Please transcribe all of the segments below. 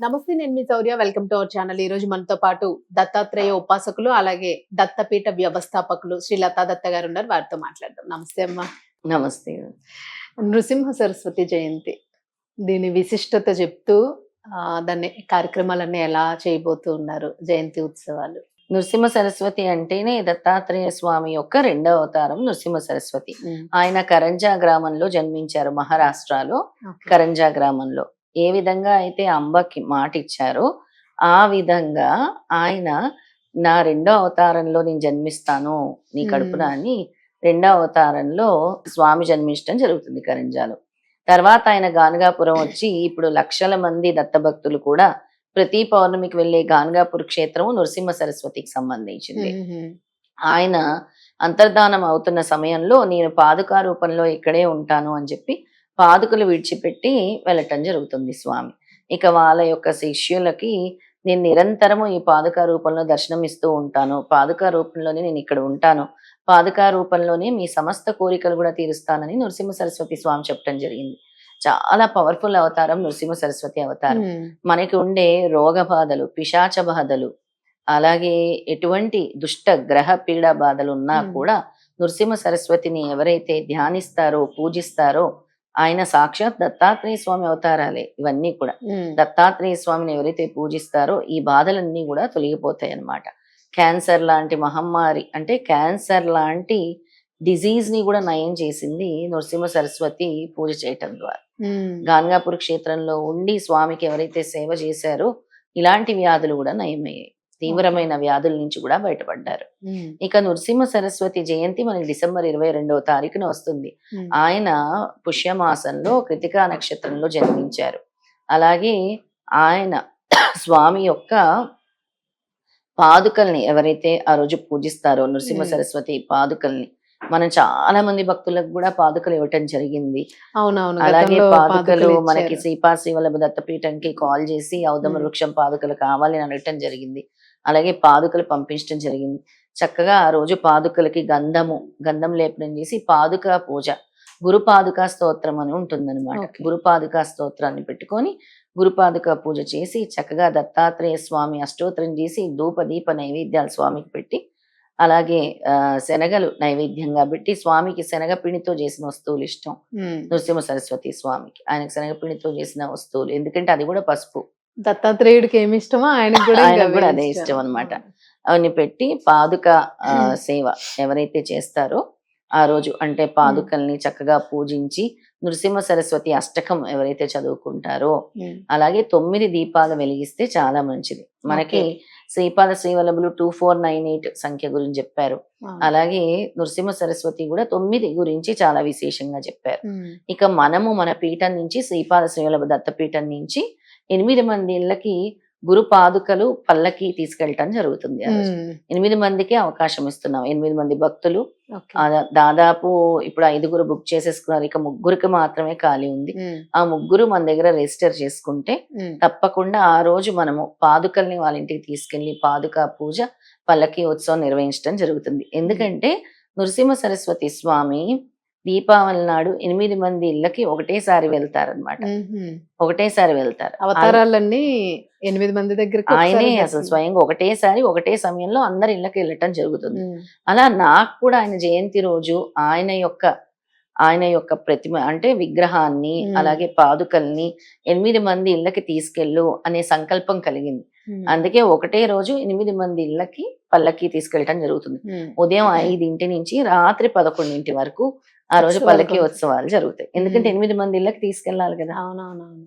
నమస్తే నేను మీ Shourya. Welcome to our channel. ఈ రోజు మనతో పాటు దత్తాత్రేయ ఉపాసకులు అలాగే దత్తపీఠ వ్యవస్థాపకులు శ్రీ లతా దత్త గారు ఉన్నారు. వారితో మాట్లాడదాం. నమస్తే అమ్మా. నమస్తే. నృసింహ సరస్వతి జయంతి. దీని విశిష్టత చెప్తూ ఆ, దాన్ని కార్యక్రమాలన్నీ ఎలా చేయబోతూ ఉన్నారు జయంతి ఉత్సవాలు? నృసింహ సరస్వతి అంటేనే దత్తాత్రేయ స్వామి యొక్క రెండవ అవతారం నృసింహ సరస్వతి. ఆయన కరంజా గ్రామంలో జన్మించారు మహారాష్ట్రలో. కరంజా గ్రామంలో. ఏ విధంగా అయితే అంబకి మాట ఇచ్చారో ఆ విధంగా ఆయన నా రెండో అవతారంలో నేను జన్మిస్తాను నీ కడుపున. అని రెండో అవతారంలో స్వామి జన్మించడం జరుగుతుంది కరంజాలో తర్వాత ఆయన గానగాపురం వచ్చి ఇప్పుడు లక్షల మంది దత్తభక్తులు కూడా ప్రతి పౌర్ణమికి వెళ్ళే గానగాపూర్ క్షేత్రము నృసింహ సరస్వతికి సంబంధించింది. ఆయన అంతర్ధానం అవుతున్న సమయంలో నేను పాదుకా రూపంలో ఇక్కడే ఉంటాను అని చెప్పి పాదుకలు విడిచిపెట్టి వెళ్ళటం జరుగుతుంది స్వామి. ఇక వాళ్ళ యొక్క శిష్యులకి నేను నిరంతరము ఈ పాదుకా రూపంలో దర్శనం ఇస్తూ ఉంటాను. పాదుకా రూపంలోనే నేను ఇక్కడ ఉంటాను. పాదుకా రూపంలోనే మీ సమస్త కోరికలు కూడా తీరుస్తానని నృసింహ సరస్వతి స్వామి చెప్పడం జరిగింది. చాలా పవర్ఫుల్ అవతారం నృసింహ సరస్వతి అవతారం. మనకి ఉండే రోగ బాధలు పిశాచ బాధలు అలాగే ఎటువంటి దుష్ట గ్రహ పీడ బాధలు ఉన్నా. కూడా నృసింహ సరస్వతిని ఎవరైతే ధ్యానిస్తారో పూజిస్తారో ఆయన సాక్షాత్ దత్తాత్రేయ స్వామి అవతారాలే ఇవన్నీ కూడా. దత్తాత్రేయ స్వామిని ఎవరైతే పూజిస్తారో ఈ బాధలన్నీ కూడా తొలగిపోతాయి అన్నమాట క్యాన్సర్ లాంటి మహమ్మారి అంటే క్యాన్సర్ లాంటి డిజీజ్ని కూడా నయం చేసింది నృసింహ సరస్వతి పూజ చేయటం ద్వారా మ్మ్. గాన్గాపూర్ క్షేత్రంలో ఉండి స్వామికి ఎవరైతే సేవ చేశారో ఇలాంటి వ్యాధులు కూడా నయమయ్యాయి తీవ్రమైన వ్యాధుల నుంచి కూడా బయటపడ్డారు. ఇక నృసింహ సరస్వతి జయంతి మనకి డిసెంబర్ ఇరవై రెండవ తారీఖున వస్తుంది. ఆయన పుష్యమాసంలో కృతికా నక్షత్రంలో జన్మించారు అలాగే ఆయన స్వామి యొక్క పాదుకల్ని ఎవరైతే ఆ రోజు పూజిస్తారో నృసింహ. సరస్వతి పాదుకల్ని మనం చాలా మంది భక్తులకు కూడా పాదుకలు ఇవ్వటం జరిగింది అవునవును అలాగే పాదుకలు మనకి. శ్రీపా శ్రీవల్లభ దత్తపీఠంకి కాల్ చేసి ఔదమ. వృక్షం పాదుకలు కావాలి అని అడగటం జరిగింది అలాగే పాదుకలు పంపించడం జరిగింది. చక్కగా ఆ రోజు పాదుకలకి గంధము గంధం లేపనం చేసి పాదుక పూజ గురు పాదుకా స్తోత్రం అని ఉంటుందన్నమాట. Okay. గురు పాదుకా స్తోత్రాన్ని పెట్టుకొని గురు పాదుకా పూజ చేసి చక్కగా దత్తాత్రేయ స్వామి అష్టోత్తరం చేసి ధూప దీప నైవేద్యాలు స్వామికి పెట్టి అలాగే శనగలు నైవేద్యంగా పెట్టి స్వామికి శనగ పిండితో చేసిన వస్తువులు ఇష్టం. నృసింహ సరస్వతి స్వామికి ఆయనకు శనగపిండితో చేసిన వస్తువులు. ఎందుకంటే అది కూడా పసుపు. దత్తాత్రేయుడికి ఏమి ఇష్టమో ఆయనకు కూడా అదే ఇష్టం అన్నమాట. అవన్నీ పెట్టి పాదుక సేవ ఎవరైతే చేస్తారో ఆ రోజు అంటే పాదుకల్ని చక్కగా పూజించి నృసింహ సరస్వతి అష్టకం ఎవరైతే చదువుకుంటారో. అలాగే తొమ్మిది దీపాలు వెలిగిస్తే చాలా మంచిది మనకి శ్రీపాద శ్రీవల్లభులు టూ ఫోర్ నైన్ ఎయిట్ సంఖ్య గురించి చెప్పారు. అలాగే నృసింహ సరస్వతి కూడా తొమ్మిది గురించి చాలా విశేషంగా చెప్పారు. ఇక మనము మన పీఠం నుంచి శ్రీపాద శ్రీవల్లభ దత్తపీఠం నుంచి ఎనిమిది మంది ఇళ్ళకి గురు పాదుకలు పల్లకి తీసుకెళ్ళటం జరుగుతుంది. ఎనిమిది మందికి అవకాశం ఇస్తున్నాం. ఎనిమిది మంది భక్తులు. దాదాపు ఇప్పుడు ఐదుగురు బుక్ చేసేసుకున్నారు. ఇక ముగ్గురికి మాత్రమే ఖాళీ ఉంది. ఆ ముగ్గురు మన దగ్గర రిజిస్టర్ చేసుకుంటే. తప్పకుండా ఆ రోజు మనము పాదుకల్ని వాళ్ళ ఇంటికి తీసుకెళ్ళి పాదుక పూజ పల్లకి ఉత్సవం నిర్వహించడం జరుగుతుంది. ఎందుకంటే నృసింహ సరస్వతి స్వామి దీపావళి నాడు ఎనిమిది మంది ఇళ్ళకి ఒకటేసారి వెళ్తారనమాట. ఒకటేసారి వెళ్తారు అవతారాలన్నీ ఎనిమిది మంది దగ్గరికి ఆయనే అసలు. స్వయంగా ఒకటేసారి ఒకటే సమయంలో అందరి ఇళ్ళకి వెళ్ళటం జరుగుతుంది. అలా నాకు కూడా ఆయన జయంతి రోజు ఆయన యొక్క ఆయన యొక్క ప్రతిమ అంటే విగ్రహాన్ని. అలాగే పాదుకల్ని ఎనిమిది మంది ఇళ్ళకి తీసుకెళ్ళు అనే సంకల్పం కలిగింది. అందుకే ఒకటే రోజు ఎనిమిది మంది ఇళ్ళకి పల్లకి తీసుకెళ్ళటం జరుగుతుంది. ఉదయం ఐదింటి నుంచి రాత్రి పదకొండింటి వరకు ఆ రోజు పల్లకి. ఉత్సవాలు జరుగుతాయి. ఎందుకంటే. ఎనిమిది మంది ఇళ్ళకి తీసుకెళ్ళాలి కదా.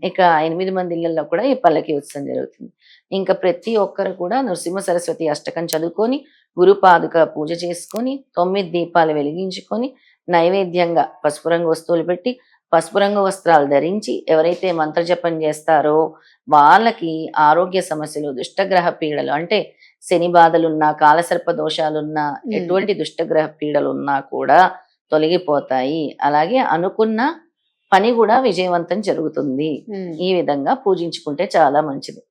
ఇక ఎనిమిది మంది ఇళ్ళలో కూడా ఈ పల్లకి ఉత్సవం జరుగుతుంది. ఇంకా ప్రతి ఒక్కరు కూడా నృసింహ సరస్వతి అష్టకం చదువుకొని గురు పాదుక పూజ చేసుకొని తొమ్మిది దీపాలు వెలిగించుకొని నైవేద్యంగా పసుపు రంగు వస్తువులు పెట్టి పసుపు రంగు వస్త్రాలు ధరించి ఎవరైతే మంత్రజపం చేస్తారో వాళ్ళకి ఆరోగ్య సమస్యలు దుష్టగ్రహ పీడలు అంటే శని బాధలున్నా కాలసర్ప దోషాలున్నా. ఎటువంటి దుష్టగ్రహ పీడలు ఉన్నా కూడా తొలగిపోతాయి అలాగే అనుకున్న పని కూడా విజయవంతం జరుగుతుంది. ఈ విధంగా పూజించుకుంటే చాలా మంచిది.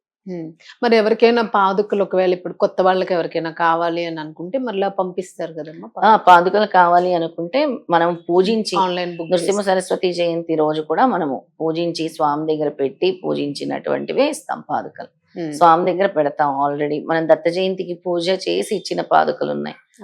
మరి ఎవరికైనా పాదుకలు ఒకవేళ ఇప్పుడు కొత్త వాళ్ళకి ఎవరికైనా కావాలి అని అనుకుంటే మళ్ళీ పంపిస్తారు కదమ్మా ఆ పాదుకలు? కావాలి అనుకుంటే మనం పూజించి ఆన్లైన్ బుక్ నృసింహ సరస్వతి జయంతి రోజు కూడా మనము పూజించి స్వామి దగ్గర పెట్టి పూజించినటువంటివే ఇస్తాం పాదుకలు. స్వామి దగ్గర పెడతాం ఆల్రెడీ. మనం దత్త జయంతికి పూజ చేసి ఇచ్చిన పాదుకలు ఉన్నాయి.